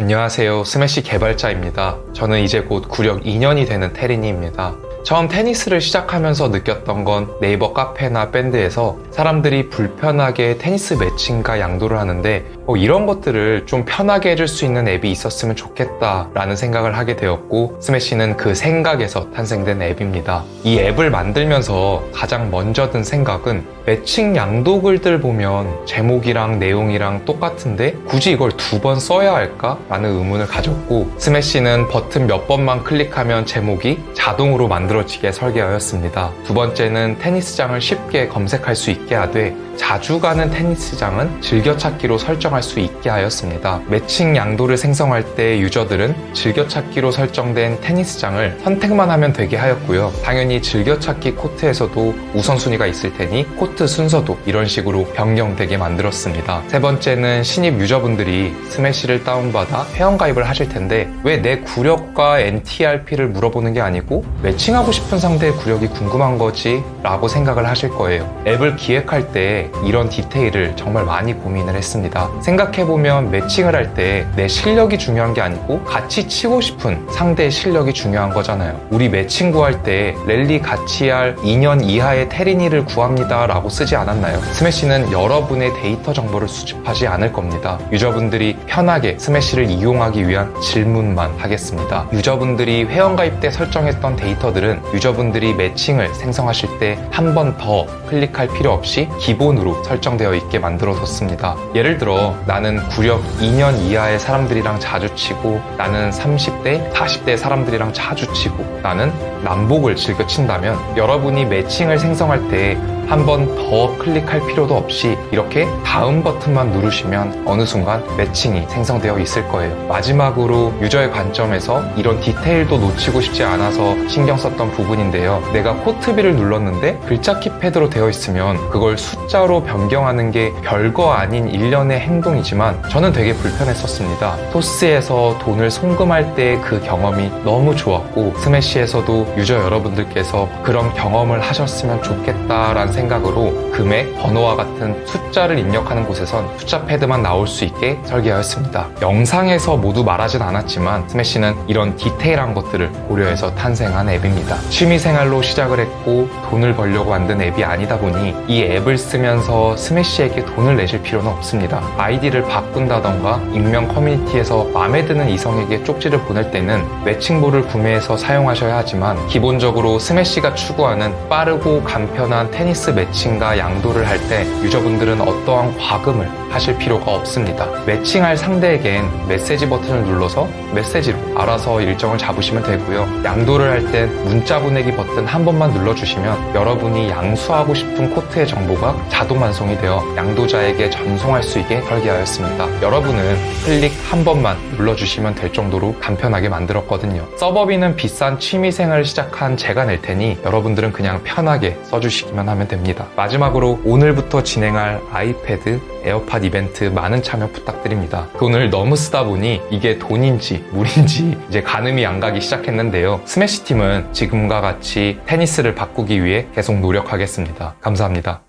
안녕하세요. 스매시 개발자입니다. 저는 이제 곧 구력 2년이 되는 테린이입니다. 처음 테니스를 시작하면서 느꼈던 건 네이버 카페나 밴드에서 사람들이 불편하게 테니스 매칭과 양도를 하는데 어, 이런 것들을 좀 편하게 해줄 수 있는 앱이 있었으면 좋겠다라는 생각을 하게 되었고 스매시는 그 생각에서 탄생된 앱입니다. 이 앱을 만들면서 가장 먼저 든 생각은 매칭 양도 글들 보면 제목이랑 내용이랑 똑같은데 굳이 이걸 두 번 써야 할까? 라는 의문을 가졌고 스매시는 버튼 몇 번만 클릭하면 제목이 자동으로 만들어 지게 설계하였습니다. 두 번째는 테니스장을 쉽게 검색할 수 있게 하되 자주 가는 테니스장은 즐겨찾기로 설정할 수 있게 하였습니다. 매칭 양도를 생성할 때 유저들은 즐겨찾기로 설정된 테니스장을 선택만 하면 되게 하였고요. 당연히 즐겨찾기 코트에서도 우선순위가 있을 테니 코트 순서도 이런 식으로 변경되게 만들었습니다. 세 번째는 신입 유저분들이 스매시를 다운받아 회원가입을 하실 텐데 왜 내 구력과 NTRP를 물어보는 게 아니고 매칭 하고 싶은 상대의 구력이 궁금한 거지? 라고 생각을 하실 거예요. 앱을 기획할 때 이런 디테일을 정말 많이 고민을 했습니다. 생각해보면 매칭을 할 때 내 실력이 중요한 게 아니고 같이 치고 싶은 상대의 실력이 중요한 거잖아요. 우리 매칭 구할 때 랠리 같이 할 2년 이하의 테리니를 구합니다 라고 쓰지 않았나요? 스매시는 여러분의 데이터 정보를 수집하지 않을 겁니다. 유저분들이 편하게 스매시를 이용하기 위한 질문만 하겠습니다. 유저분들이 회원가입 때 설정했던 데이터들은 유저분들이 매칭을 생성하실 때 한 번 더 클릭할 필요 없이 기본으로 설정되어 있게 만들어뒀습니다. 예를 들어 나는 구력 2년 이하의 사람들이랑 자주 치고 나는 30대, 40대 사람들이랑 자주 치고 나는 남복을 즐겨 친다면 여러분이 매칭을 생성할 때 한 번 더 클릭할 필요도 없이 이렇게 다음 버튼만 누르시면 어느 순간 매칭이 생성되어 있을 거예요. 마지막으로 유저의 관점에서 이런 디테일도 놓치고 싶지 않아서 신경 썼던 부분인데요. 내가 코트비를 눌렀는데 글자 키패드로 되어 있으면 그걸 숫자로 변경하는 게 별거 아닌 일련의 행동이지만 저는 되게 불편했었습니다. 토스에서 돈을 송금할 때 그 경험이 너무 좋았고 스매시에서도 유저 여러분들께서 그런 경험을 하셨으면 좋겠다라는 생각으로 금액, 번호와 같은 숫자를 입력하는 곳에선 숫자 패드만 나올 수 있게 설계하였습니다. 영상에서 모두 말하진 않았지만 스매시는 이런 디테일한 것들을 고려해서 탄생한 앱입니다. 취미생활로 시작을 했고 돈을 벌려고 만든 앱이 아니다 보니 이 앱을 쓰면서 스매시에게 돈을 내실 필요는 없습니다. 아이디를 바꾼다던가 익명 커뮤니티에서 마음에 드는 이성에게 쪽지를 보낼 때는 매칭볼을 구매해서 사용하셔야 하지만 기본적으로 스매시가 추구하는 빠르고 간편한 테니스 매칭과 양도를 할 때 유저분들은 어떠한 과금을 하실 필요가 없습니다. 매칭할 상대에겐 메시지 버튼을 눌러서 메시지로 알아서 일정을 잡으시면 되고요. 양도를 할땐 문자 보내기 버튼 한 번만 눌러주시면 여러분이 양수하고 싶은 코트의 정보가 자동 완성이 되어 양도자에게 전송할 수 있게 설계하였습니다. 여러분은 클릭 한 번만 눌러주시면 될 정도로 간편하게 만들었거든요. 서버비는 비싼 취미생활을 시작한 제가 낼 테니 여러분들은 그냥 편하게 써주시기만 하면 됩니다. 마지막으로 오늘부터 진행할 아이패드 에어팟 이벤트 많은 참여 부탁드립니다. 돈을 너무 쓰다 보니 이게 돈인지 물인지 이제 가늠이 안 가기 시작했는데요. 스매시 팀은 지금과 같이 테니스를 바꾸기 위해 계속 노력하겠습니다. 감사합니다.